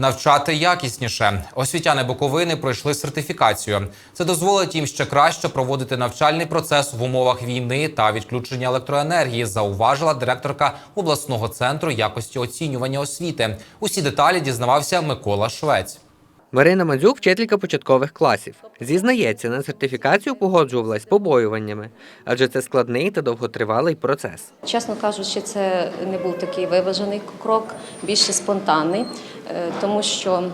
Навчати якісніше. Освітяни Буковини пройшли сертифікацію. Це дозволить їм ще краще проводити навчальний процес в умовах війни та відключення електроенергії, зауважила директорка обласного центру якості оцінювання освіти. Усі деталі дізнавався Микола Швець. Марина Мандзюк, вчителька початкових класів. Зізнається, на сертифікацію погоджувалась з побоюваннями, адже це складний та довготривалий процес. Чесно кажучи, це не був такий виважений крок, більше спонтанний, тому що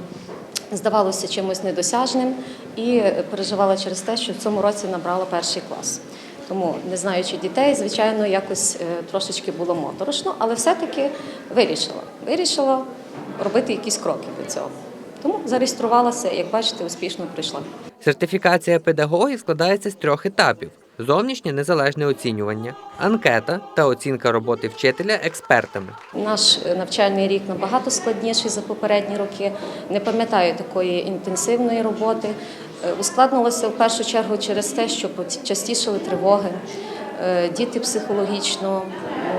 здавалося чимось недосяжним і переживала через те, що в цьому році набрала перший клас. Тому, не знаючи дітей, звичайно, якось е, трошечки було моторошно, але все-таки вирішила. Вирішила робити якісь кроки до цього. Тому зареєструвалася, як бачите, успішно прийшла. Сертифікація педагогів складається з трьох етапів: зовнішнє незалежне оцінювання, анкета та оцінка роботи вчителя експертами. Наш навчальний рік набагато складніший за попередні роки. Не пам'ятаю такої інтенсивної роботи. Е, Ускладнилося в першу чергу через те, що частішали тривоги. Е, Діти психологічно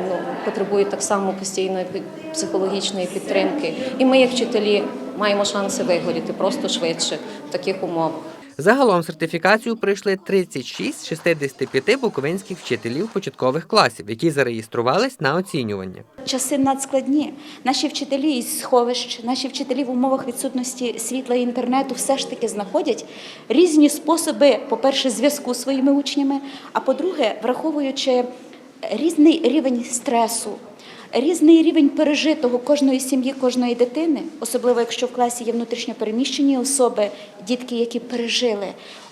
ну, потребують так само постійної психологічної підтримки. І ми, як вчителі, маємо шанси вигоріти просто швидше в таких умовах. Загалом сертифікацію пройшли 36 з 65 буковинських вчителів початкових класів, які зареєструвались на оцінювання. Часи надскладні. Наші вчителі із сховищ, наші вчителі в умовах відсутності світла і інтернету все ж таки знаходять різні способи, по-перше, зв'язку зі своїми учнями, а по-друге, враховуючи різний рівень стресу. Різний рівень пережитого кожної сім'ї, кожної дитини, особливо якщо в класі є внутрішньо переміщені особи, дітки, які пережили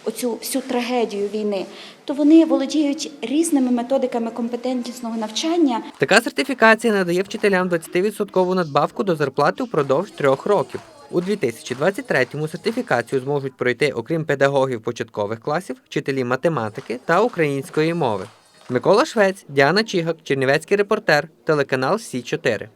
оцю всю трагедію війни, то вони володіють різними методиками компетентнісного навчання, Така сертифікація надає вчителям 20% надбавку до зарплати впродовж трьох років. У 2023-му сертифікацію зможуть пройти, окрім педагогів початкових класів, вчителі математики та української мови. Микола Швець, Діана Чігак, Чернівецький репортер, телеканал Сі 4